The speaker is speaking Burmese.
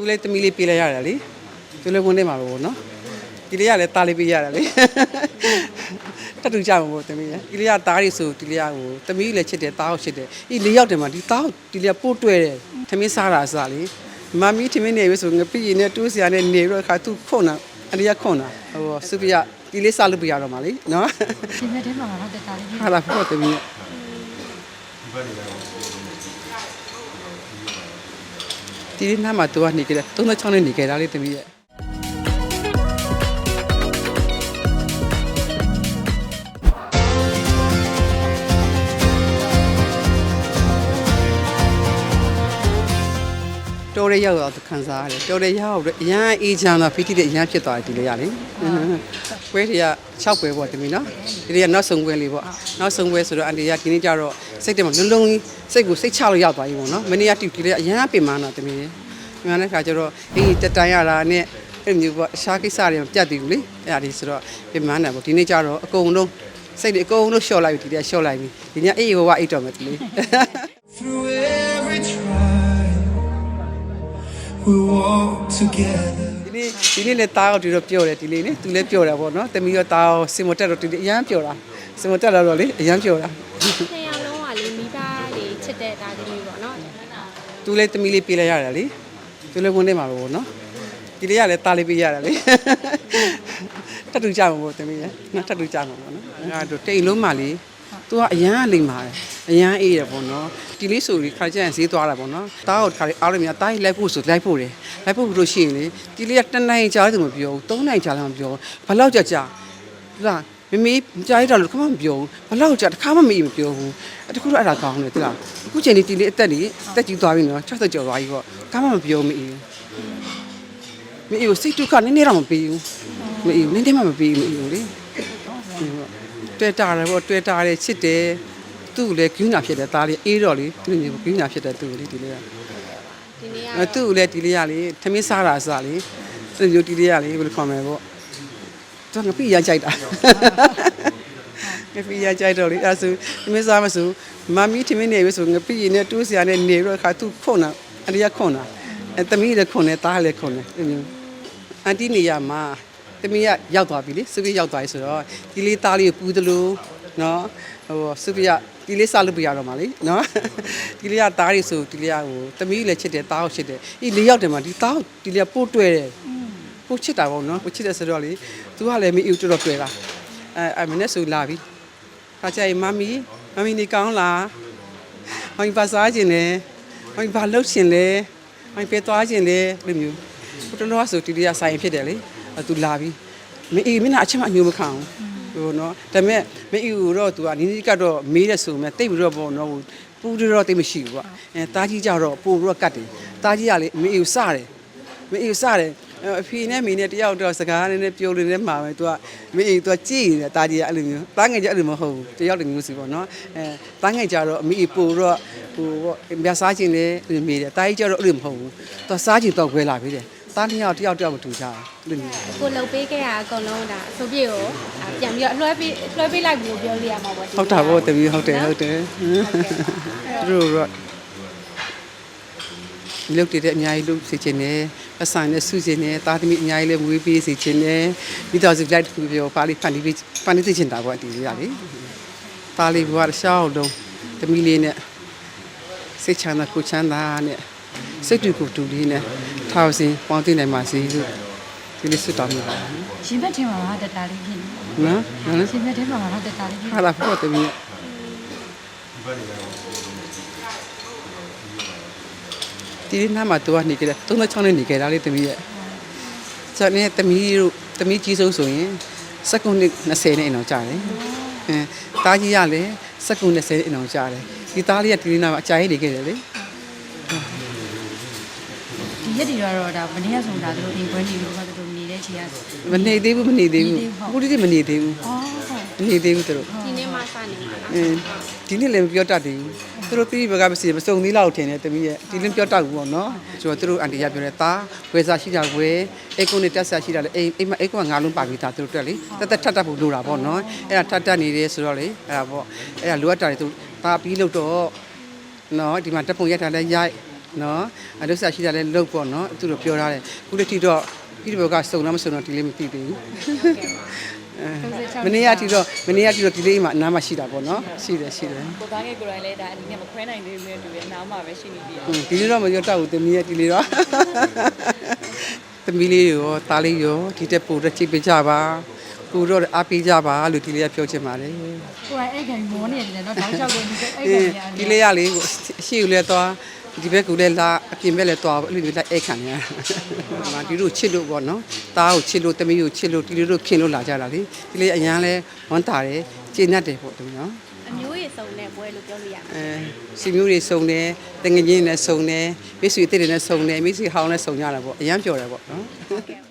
သူလည်းသမီးလေးပေးလိုက်ရတယ်လေသူလည်းဝင်နေမှာပဲပေါ့နော်ဒီလေးကလည်းတားလေးပေးရတယ်လေတတူကြမှာပေါ့သမီးရဒီလေးကတားရီဆိုဒီလေးကဟိုသမီးလည်းချစ်တယ်တားကိုချစ်တယ်ဒီလေးယောက်တည်းမှာဒီတားကိုဒီလေးကပို့တွဲတယ်သမီးစားတာအစားလေမမီးသမီးနေပြီဆိုငပိရင်နဲ့တူးစရာနဲ့နေပြီးတော့ခါသူခွန်တာအရိယခွန်တာဟိုစုပြရဒီလေးစားလို့ပြရတော့မှာလေနော်ဒီနေ့တည်းမှာငါတက်တာလေးဖြစ်ဟာလာဖို့သမီးဒီနေ့ နားမှာတူကနေကြတယ်36နဲ့နေကြတာလေသမီးရဲ့ တော်ရရောက်တော့ခံစားရတယ်တော်ရရောက်တော့အရန်အေးချမ်းတော့ဖီတီတဲ့အရန်ဖြစ်သွားတယ်ဒီလေးရလေပွဲတွေက6ပွဲပေါ့တမီနော်ဒီလေးကနောက်ဆုံးပွဲလေးပေါ့နောက်ဆုံးပွဲဆိုတော့အန်တီကဒီနေ့ကျတော့စိတ်ထဲမှာလုံးလုံးစိတ်ကိုစိတ်ချလို့ရောက်သွားပြီပေါ့နော်မနေ့ကတူဒီလေးကအရန်ပင်မနာတမီမြန်တဲ့ခါကျတော့အေးတက်တန်ရတာနဲ့အဲ့မျိုးပေါ့အရှားကိစ္စတွေမပြတ်သေးဘူးလေအဲ့ဒါဒီဆိုတော့ပင်မနာပေါ့ဒီနေ့ကျတော့အကုန်လုံးစိတ်တွေအကုန်လုံးလျှော့လိုက်ပြီဒီလေးကလျှော့လိုက်ပြီဒီညအေးဟိုကအိတ်တော်မယ်ဒီလေး together. ဒီနေ့ဒီနေ့လည်းတားတော့ဒီတော့ပြောတယ်ဒီလေးနေသူလည်းပြောတယ်ပေါ့နော်တမီးရောတားရောစင်မတက်တော့ဒီနေ့အရန်ပြောတာစင်မတက်လာတော့လေအရန်ပြောတာနှစ်ယောက်လုံးကလေမိသားလေးချစ်တဲ့တာသမီးပေါ့နော်သူလည်းတမီးလေးပေးလိုက်ရတယ်လေသူလည်းဝင်နေမှာပဲပေါ့နော်ဒီလေးကလည်းတားလေးပေးရတယ်လေတတူကြမှာပေါ့တမီးရနော်တတူကြမှာပေါ့နော်အဲ့ဒါတော့တိတ်လုံးမှလေသူကအရန်အလိမ့်ပါတယ်အရန်အေးတယ်ပေါ့နော်ဒီလေးဆိုပြီးခါကျရင်ဈေးသွားတာပေါ့နော်တားကိုခါလေးအားရမြတားကြီးလိုက်ဖို့ဆိုလိုက်ဖို့တယ် လိုက်ဖို့လို့ရှိရင်လေဒီလေးကတနိုင်ကြာတယ်မပြောဘူးသုံးနိုင်ကြာလည်းမပြောဘူးဘယ်လောက်ကြာကြာလာမမေကြားရတာလို့ခမမပြောဘူးဘယ်လောက်ကြာတစ်ခါမှမေးမပြောဘူးအဲ့တခုတော့အဲ့ဒါကောင်းတယ်တိလားအခုချိန်ဒီဒီလေးအသက်လေးအသက်ကြီးသွားပြီနော်60ကျော်သွားပြီပေါ့ခါမှမပြောမေးဘူးမေးဘူးစိတ်ဒုက္ခနည်းနည်းတော့မပေးဘူးမေးဘူးနည်းနည်းမှမပေးဘူးမေးဘူးလေတွေ့တာတယ်ပေါ့တွေ့တာတယ်ချစ်တယ်သူ့ကိုလည်းဂိူးနာဖြစ်တယ်သားလေးအေးတော့လေသူ့မျိုးဂိူးနာဖြစ်တယ်သူ့ကိုလေဒီလေးကဒီနေ့ကအဲ သူ့ကိုလည်းဒီလေးကလေထမင်းစားတာအစားလေသူ့မျိုးဒီလေးကလေဘယ်လိုခေါ်မလဲပေါ့သူကငပိရကြိုက်တာငပိရကြိုက်တော့လေအဲဆိုထမင်းစားမဆိုမမီးထမင်းနေပြီဆိုငပိရနဲ့တူးစရာနဲ့နေပြီးတော့ခါသူခွန်တာအရိယခွန်တာအဲတမီးလည်းခွန်တယ်သားလည်းခွန်တယ်ဒီမျိုးအန်တီနေရမှာတမီးကရောက်သွားပြီလေစုပြီးရောက်သွားပြီဆိုတော့ဒီလေးသားလေးကိုပူးသလို နော်ဟိုစုပြီးကဒီလေးစားလို့ပြရတော့မှာလေနော်ဒီလေးကသားရီဆိုဒီလေးကဟိုတမီးလည်းချစ်တယ်သားကိုချစ်တယ်ဒီလေးယောက်တည်းမှာဒီသားကိုဒီလေးကပို့တွဲတယ်ပို့ချစ်တာပေါ့နော်ပို့ချစ်တယ်ဆိုတော့လေသူကလည်းမအူတော်တော်တွဲတာအဲအမနဲ့ဆိုလာပြီခါကျရင်မမီမမီနေကောင်းလားမမီပါစားခြင်းလဲမမီဘာလုပ်ခြင်းလဲမမီပဲသွားခြင်းလဲဒီမျိုးဘုတော်တော်ဆိုဒီလေးကဆိုင်ဖြစ်တယ်လေအဲသူလာပြီမအေးမင်းကအချက်မှအညိုးမခံဘူး ဟိုနော်ဒါပေမဲ့မအီကိုတော့သူကနီးနီးကတော့မေးတဲ့ဆိုမဲ့တိတ်ပြီးတော့ပေါ့နော်ဟိုပူတော့တိတ်မရှိဘူးကွာအဲတားကြီးကြတော့ပို့ပြီးတော့ကတ်တယ်တားကြီးကလေမအီကိုစတယ်မအီကိုစတယ်အဖေနဲ့မိနဲ့တယောက်တော့စကားနည်းနည်းပြောလို့နေမှာပဲသူကမအီသူကကြည်နေတာတားကြီးကအဲ့လိုမျိုးတားငယ်ကြအဲ့လိုမဟုတ်ဘူးတယောက်တမျိုးစီပေါ့နော်အဲတားငယ်ကြတော့အမအီပို့တော့ဟိုပေါ့မြစားခြင်းလေမေးတယ်တားကြီးကြတော့အဲ့လိုမဟုတ်ဘူးသူစားခြင်းတော့ခွဲလာပြီတဲ့ တားနှစ်ယောက်တယောက်တယောက်မတူကြဘူးလို့မျိုးကိုလှုပ်ပေးခဲ့တာအကုန်လုံးဒါအဆိုပြေကိုအာပြန်ပြီးတော့လွှဲပေးလွှဲပေးလိုက်ပြီးပြောလို့ရမှာပေါ့ဒီနေ့ဟုတ်တာဗောတမီးဟုတ်တယ်ဟုတ်တယ်သူတို့တော့လုတ်တည်တဲ့အများကြီးလုတ်စီခြင်းနဲ့အဆိုင်နဲ့စုခြင်းနဲ့တာသမီအများကြီးလည်းမွေးပေးစီခြင်းနဲ့မိသားစုလိုက်တစ်ခုပြောပါလိဖန်တီးပေးဖန်တီးသိခြင်းတာပေါ့ဒီလေးကလေတာလေးဘွားတစ်ရှောက်လုံးသမီးလေးနဲ့စိတ်ချမ်းသာကိုယ်ချမ်းသာနဲ့ စိတ်တူကိုယ်တူလေးနဲ့ထောက်စင်ပေါင်းသိနိုင်ပါစေလို့ဒီလေးစွတ်တော်မြတ်ပါရှင်ဘက်ထဲမှာငါတက်တာလေးဖြစ်နေနော်နော်ရှင်ဘက်ထဲမှာငါတက်တာလေးဖြစ်ဟာလာဖို့တမီးဒီနေ့နားမှာတူကနေကြတယ်36နဲ့နေကြတာလေတမီးရဲ့ဆိုတော့ねတမီးတို့တမီးကြီးဆုံးဆိုရင်စက္ကုနှစ်20နဲ့အအောင်ကြာတယ်အဲတားကြီးရလည်းစက္ကု20နဲ့အအောင်ကြာတယ်ဒီသားလေးကဒီနေ့နားမှာအကြာကြီးနေခဲ့တယ်လေ ဒီရက်တွေကတော့ဒါမနေ့ကဆိုတာတို့ဒီဘွဲနေလို့ကတို့နေတဲ့ချီကမနေသေးဘူးမနေသေးဘူးခုတိတိမနေသေးဘူးအော်ဟုတ်မနေသေးဘူးသူတို့ဒီနေ့မှစနေမှာနော်အင်းဒီနေ့လည်းမပြောတတ်သေးဘူးသူတို့ပြည်ဘက်ကမစီမစုံသေးလောက်ထင်တယ်တမီးရဲ့ဒီလည်းပြောတတ်ဘူးပေါ့နော်ကျွန်တော်သူတို့အန်တီရပြောတယ်တာဝယ်စားရှိတာဝယ်အိတ်ကုန်းနဲ့တက်ဆက်ရှိတာလေအိမ်အိမ်မအိတ်ကုန်းကငါလုံးပါပြီးသားသူတို့တက်လေတက်တက်ထပ်တက်ဖို့လိုတာပေါ့နော်အဲ့ဒါထပ်တက်နေတယ်ဆိုတော့လေအဲ့ဒါပေါ့အဲ့ဒါလိုအပ်တာတွေသူတာပြီးလို့တော့နော်ဒီမှာတက်ပုံရက်ထားလဲရိုက် နော်အဒုစာရှိတာလည်းလုတ်ပေါ့နော်သူတို့ပြောထားတယ်ခုတစ်ထိတော့ပြီးတော့ကစုံတော့မစုံတော့ဒီလေးမသိသေးဘူးမနေ့ကထိတော့မနေ့ကထိတော့ဒီလေးမှအနားမှာရှိတာပေါ့နော်ရှိတယ်ရှိတယ်ကိုသားငယ်ကိုယ်တိုင်လည်းဒါအနည်းနဲ့မခွဲနိုင်သေးဘူးနဲ့တူတယ်နားမှာပဲရှိနေသေးတယ်ဟွန်းဒီလေးတော့မပြောတတ်ဘူးသမီးရဲ့ဒီလေးတော့သမီးလေးရောသားလေးရောဒီတက်ပို့တဲ့ချိတ်ပေးကြပါကိုတော့အားပေးကြပါလို့ဒီလေးကပြောချင်ပါတယ်ကိုယ်ကအဲ့ကန်မောနေတယ်နော်တောင်းလျှောက်လို့ဒီအဲ့အေးကန်ဒီလေးရလေးကိုအရှိကိုလည်းသွား ဒီဘက်ကလည်းလာအပြင်ဘက်လည်းသွားအဲ့လိုမျိုးလိုက်အိတ်ခံရတာဒီလိုချစ်လို့ပေါ့နော်တားကိုချစ်လို့သမီးကိုချစ်လို့ဒီလိုတို့ခင်လို့လာကြတာလေဒီလေးအရန်လဲဝမ်းတာတယ်ကျေနပ်တယ်ပေါ့တမီးနော်အမျိုးရည်စုံတဲ့ပွဲလို့ပြောလို့ရမှာအဲစီမျိုးတွေစုံတယ်တငငင်းနဲ့စုံတယ်မိတ်ဆွေအစ်တွေနဲ့စုံတယ်မိတ်ဆွေဟောင်းနဲ့စုံကြတာပေါ့အရန်ပျော်တယ်ပေါ့နော်ဟုတ်ကဲ့